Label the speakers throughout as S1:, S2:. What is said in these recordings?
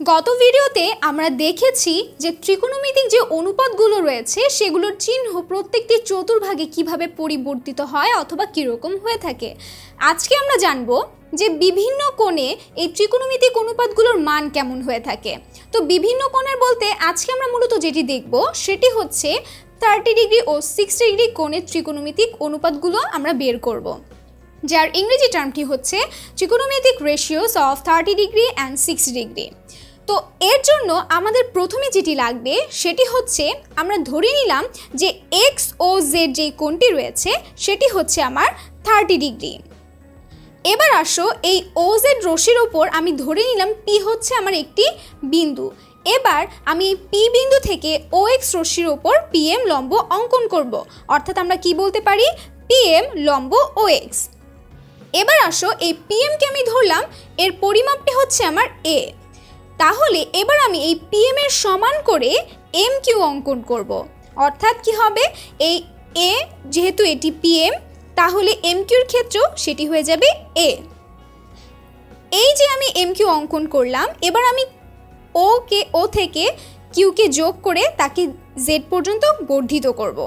S1: গত ভিডিওতে আমরা দেখেছি যে ত্রিকোণমিতিক যে অনুপাতগুলো রয়েছে, সেগুলোর চিহ্ন প্রত্যেকটি চতুর্ভাগে কীভাবে পরিবর্তিত হয় অথবা কীরকম হয়ে থাকে। আজকে আমরা জানব যে বিভিন্ন কোণে এই ত্রিকোণমিতিক অনুপাতগুলোর মান কেমন হয়ে থাকে। তো বিভিন্ন কোণের বলতে আজকে আমরা মূলত যেটি দেখব, সেটি হচ্ছে থার্টি ডিগ্রি ও সিক্সটি ডিগ্রি কোণের ত্রিকোণমিতিক অনুপাতগুলো আমরা বের করব। যার ইংরেজি টার্মটি হচ্ছে trigonometric ratios of thirty degree and sixty degree. তো এর জন্য আমাদের প্রথমে যেটি লাগবে, সেটি হচ্ছে আমরা ধরে নিলাম যে এক্স ও জেড যেই কোণটি রয়েছে, সেটি হচ্ছে আমার থার্টি ডিগ্রি এবার আসো, এই ও জেড রশ্মির ওপর আমি ধরে নিলাম পি হচ্ছে আমার একটি বিন্দু। এবার আমি পি বিন্দু থেকে ও এক্স রশ্মির ওপর পিএম লম্ব অঙ্কন করব। অর্থাৎ আমরা কি বলতে পারি? পিএম লম্ব ও এক্স এবার আসো, এই পিএমকে আমি ধরলাম, এর পরিমাপটি হচ্ছে আমার এ তাহলে এবার আমি এই পিএম এর সমান করে এম কিউ অঙ্কন করব। অর্থাৎ কি হবে? এই এ যেহেতু এটি পিএম তাহলে এম কিউর ক্ষেত্রেও সেটি হয়ে যাবে এ এই যে আমি এম কিউ অঙ্কন করলাম, এবার আমি ও কে ও থেকে কিউকে যোগ করে তাকে জেড পর্যন্ত বর্ধিত করব।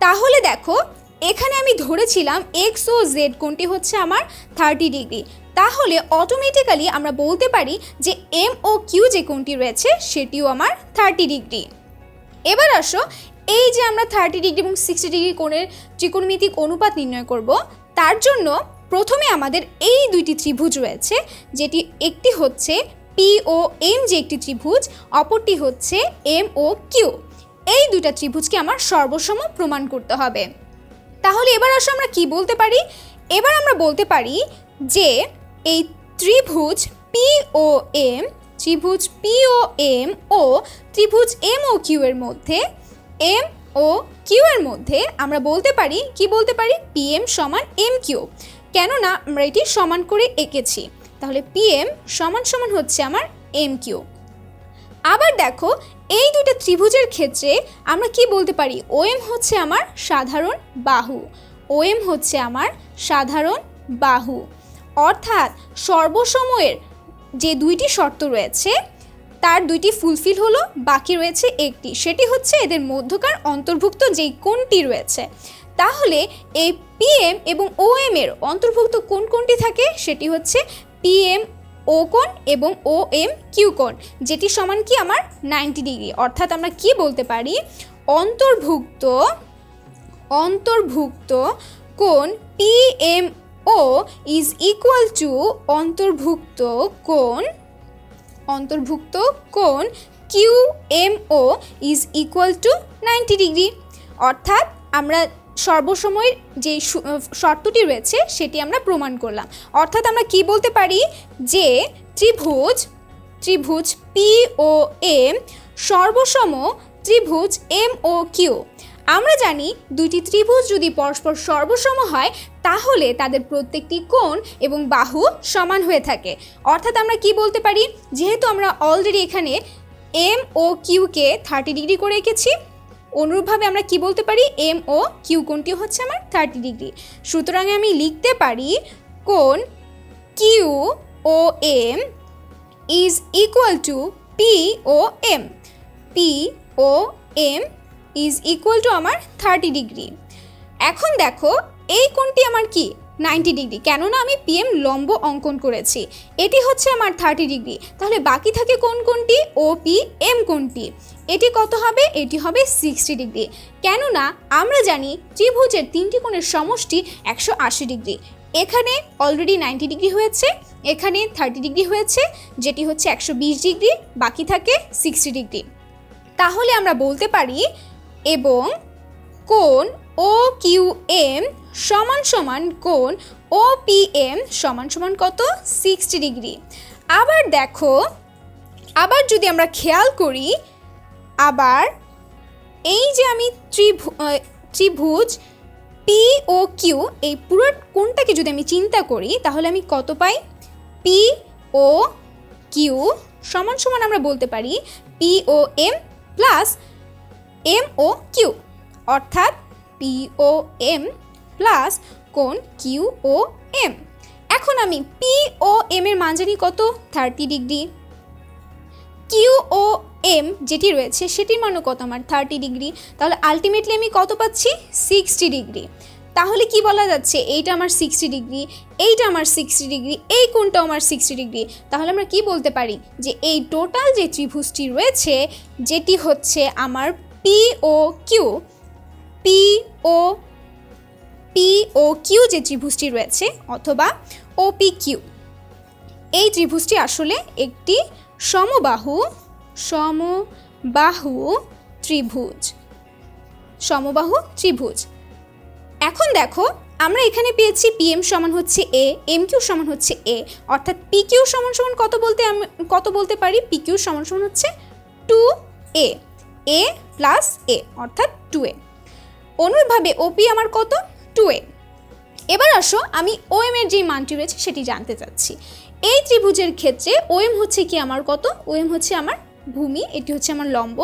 S1: তাহলে দেখো এখানে আমি ধরেছিলাম এক্স ও জেড কোনটি হচ্ছে আমার থার্টি ডিগ্রি তাহলে অটোমেটিক্যালি আমরা বলতে পারি যে এম ও কিউ যে কোনটি রয়েছে সেটিও আমার থার্টি ডিগ্রি এবার আসো, এই যে আমরা থার্টি ডিগ্রি এবং সিক্সটি ডিগ্রি কোণের ত্রিকোণমিতিক অনুপাত নির্ণয় করব, তার জন্য প্রথমে আমাদের এই দুইটি ত্রিভুজ রয়েছে, যেটি একটি হচ্ছে পি ও এম যে একটি ত্রিভুজ, অপরটি হচ্ছে এম ও কিউ এই দুইটা ত্রিভুজকে আমার সর্বসম প্রমাণ করতে হবে। তাহলে এবার আসো আমরা কি বলতে পারি? এবার আমরা বলতে পারি যে এই ত্রিভুজ পি ও এম ত্রিভুজ পি ও এম ও ত্রিভুজ এম ও কিউ এর মধ্যে এম ও কিউ এর মধ্যে আমরা বলতে পারি, কি বলতে পারি? পি এম সমান এম কিউ কেননা আমরা এটি সমান করে এঁকেছি। তাহলে পি এম সমান সমান হচ্ছে আমার এম কিউ আবার দেখো, এই দুটো ত্রিভুজের ক্ষেত্রে আমরা কি বলতে পারি? ওএম হচ্ছে আমার সাধারণ বাহু। ওএম হচ্ছে আমার সাধারণ বাহু। অর্থাৎ সর্বসময়ের যে দুইটি শর্ত রয়েছে, তার দুইটি ফুলফিল হলো, বাকি রয়েছে একটি। সেটি হচ্ছে এদের মধ্যকার অন্তর্ভুক্ত যেই কোণটি রয়েছে। তাহলে এই পিএম এবং ওএম এর অন্তর্ভুক্ত কোন কোনটি থাকে? সেটি হচ্ছে পিএম ও কোণ এবং ও এম কিউ কোণ, যেটি সমান কি আমার নাইনটি ডিগ্রি। অর্থাৎ আমরা কি বলতে পারি? অন্তর্ভুক্ত অন্তর্ভুক্ত কোণ P M O is equal to অন্তর্ভুক্ত কোণ অন্তর্ভুক্ত কোণ Q M O is equal to ninety degree. অর্থাৎ আমরা সর্বসময়ের যে শর্তটি রয়েছে, সেটি আমরা প্রমাণ করলাম। অর্থাৎ আমরা কি বলতে পারি? যে ত্রিভুজ ত্রিভুজ পি ও এম সর্বসম ত্রিভুজ এম ও কিউ আমরা জানি দুইটি ত্রিভুজ যদি পরস্পর সর্বসম হয়, তাহলে তাদের প্রত্যেকটি কোণ এবং বাহু সমান হয়ে থাকে। অর্থাৎ আমরা কি বলতে পারি? যেহেতু আমরা অলরেডি এখানে এম ও কিউকে থার্টি ডিগ্রি করে এঁকেছি অনুরূপভাবে আমরা কি বলতে পারি? এম ও কিউ কোনটি হচ্ছে আমার? থার্টি ডিগ্রি সুতরাং আমি লিখতে পারি কোন Q O M is equal to P O M P O M is equal to আমার থার্টি ডিগ্রি এখন দেখো, এই কোনটি আমার কি? Ninety degree. কেননা আমি পিএম লম্ব অঙ্কন করেছি। এটি হচ্ছে আমার থার্টি ডিগ্রি। তাহলে বাকি থাকে কোন কোনটি? ও পি এম কোনটি? এটি কত হবে? এটি হবে সিক্সটি ডিগ্রি। কেননা আমরা জানি ত্রিভুজের তিনটি কোণের সমষ্টি একশো আশি ডিগ্রি। এখানে অলরেডি নাইনটি ডিগ্রি হয়েছে। এখানে থার্টি ডিগ্রি হয়েছে। যেটি হচ্ছে একশো বিশ ডিগ্রি। বাকি থাকে সিক্সটি ডিগ্রি। তাহলে আমরা বলতে পারি এবং কোণ ও কিউ এম সমান সমান কোণ ও পি এম সমান সমান কত? সিক্সটি ডিগ্রি আবার দেখো, আবার যদি আমরা খেয়াল করি, আবার এই যে আমি ত্রিভু ত্রিভুজ পি ও কিউ এই পুরো কোনটাকে যদি আমি চিন্তা করি, তাহলে আমি কত পাই? পি ও কিউ সমান সমান আমরা বলতে পারি P O M plus M O Q অর্থাৎ পি ও এম প্লাস কোণ কিউ ও এম। এখন আমি পি ও এম এর মান জানি কত? Thirty degree. Q O M যেটি রয়েছে সেটির মানও কত আমার? Thirty degree. তাহলে আলটিমেটলি আমি কত পাচ্ছি? Sixty degree. তাহলে কি বলা যাচ্ছে? এইটা আমার সিক্সটি ডিগ্রি, এইটা আমার সিক্সটি ডিগ্রি, এই কোনটা আমার সিক্সটি ডিগ্রি। তাহলে আমরা কি বলতে পারি? যে এই টোটাল যে ত্রিভুজটি রয়েছে, যেটি হচ্ছে আমার P O Q, P O O Q যে ত্রিভুজটি রয়েছে অথবা ও পি কিউ এই ত্রিভুজটি আসলে একটি সমবাহু সমবাহু ত্রিভুজ সমবাহু ত্রিভুজ। এখন দেখো, আমরা এখানে পেয়েছি পিএম সমান হচ্ছে এ এম কিউ সমান হচ্ছে এ অর্থাৎ পি কিউ সমান সমান কত বলতে আমি, কত বলতে পারি? পি কিউ সমান সমান হচ্ছে টু এ এ প্লাস এ অর্থাৎ টু এ অনুরূপভাবে ওপি আমার কত? টু এ এবার আসো আমি ওএম এর যে মানটি রয়েছে সেটি জানতে চাচ্ছি। এই ত্রিভুজের ক্ষেত্রে ওএম হচ্ছে কি আমার কত? ওএম হচ্ছে আমার ভূমি, এটি হচ্ছে আমার লম্ব,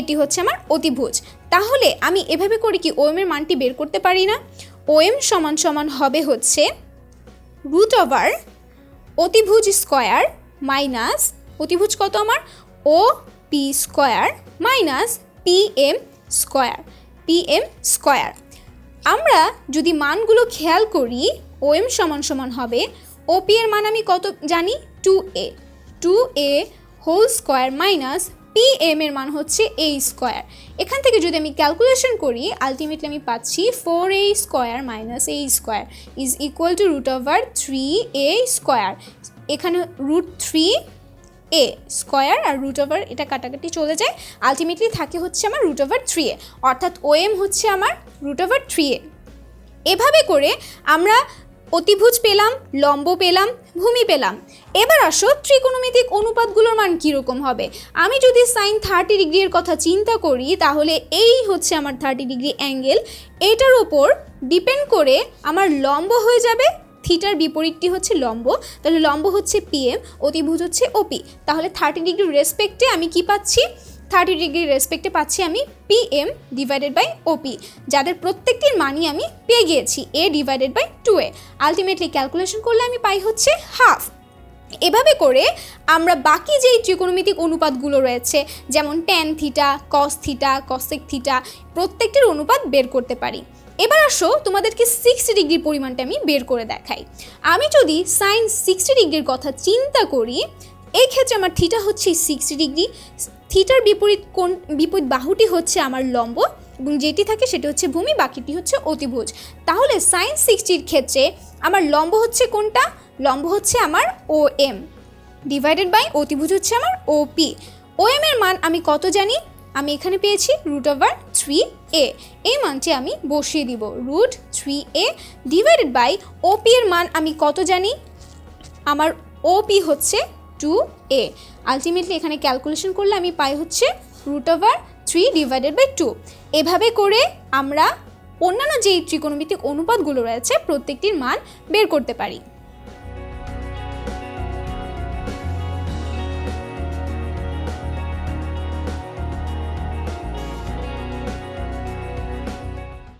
S1: এটি হচ্ছে আমার অতিভুজ। তাহলে আমি এভাবে করে কি ওএম এর মানটি বের করতে পারি না? ওএম সমান সমান হবে হচ্ছে রুট ওভার অতিভুজ স্কয়ার মাইনাস অতিভুজ কত আমার? O P square minus P M square P M square আমরা যদি মানগুলো খেয়াল করি ও এম সমান সমান হবে, ওপি এর মান আমি কত জানি? Two A. Two A whole square minus P M এর মান হচ্ছে এ স্কোয়ার। এখান থেকে যদি আমি ক্যালকুলেশন করি, আলটিমেটলি আমি পাচ্ছি four A square minus A square is equal to root over three A square. এখানে রুট থ্রি এ স্কোয়ার আর রুট ওভার এটা কাটাকাটি চলে যায়। আলটিমেটলি থাকে হচ্ছে আমার রুট ওভার থ্রি এ। অর্থাৎ ও এম হচ্ছে আমার রুট ওভার থ্রি এ। এভাবে করে আমরা অতিভুজ পেলাম, লম্ব পেলাম, ভূমি পেলাম। এবার আসো ত্রিকোণমিতিক অনুপাতগুলোর মান কীরকম হবে? আমি যদি সাইন থার্টি ডিগ্রির কথা চিন্তা করি, তাহলে এই হচ্ছে আমার থার্টি ডিগ্রি অ্যাঙ্গেল এটার ওপর ডিপেন্ড করে আমার লম্ব হয়ে যাবে থিটার বিপরীতটি হচ্ছে লম্ব, তাহলে লম্ব হচ্ছে পিএম অতিভুজ হচ্ছে ওপি তাহলে থার্টি ডিগ্রি রেসপেক্টে আমি কি পাচ্ছি? থার্টি ডিগ্রি রেসপেক্টে পাচ্ছি আমি পিএম ডিভাইডেড বাই ওপি যাদের প্রত্যেকটির মানই আমি পেয়ে গিয়েছি A divided by two A ultimately calculation করলে আমি পাই হচ্ছে হাফ এভাবে করে আমরা বাকি যেই ত্রিকোণমিতিক অনুপাতগুলো রয়েছে, যেমন tan theta cos theta cosec theta প্রত্যেকটির অনুপাত বের করতে পারি। এবার আসো তোমাদেরকে সিক্সটি ডিগ্রির পরিমাণটা আমি বের করে দেখাই। আমি যদি সাইন সিক্সটি ডিগ্রির কথা চিন্তা করি এই ক্ষেত্রে আমার থিটা হচ্ছে সিক্সটি ডিগ্রি থিটার বিপরীত কোন, বিপরীত বাহুটি হচ্ছে আমার লম্ব এবং যেটি থাকে সেটি হচ্ছে ভূমি, বাকিটি হচ্ছে অতিভুজ। তাহলে সাইন সিক্সটির ক্ষেত্রে আমার লম্ব হচ্ছে কোনটা? লম্ব হচ্ছে আমার ও এম ডিভাইডেড বাই অতিভুজ হচ্ছে আমার ওপি ও এম এর মান আমি কত জানি? আমি এখানে পেয়েছি রুট ওভার থ্রি এ এই মানটি আমি বসিয়ে দিব। Root three A divided by OP এর মান আমি কত জানি? আমার ওপি হচ্ছে টু এ আলটিমেটলি এখানে ক্যালকুলেশন করলে আমি পাই হচ্ছে root over three divided by two এভাবে করে আমরা অন্যান্য যেই ত্রিকোণমিতিক অনুপাতগুলো রয়েছে, প্রত্যেকটির মান বের করতে পারি।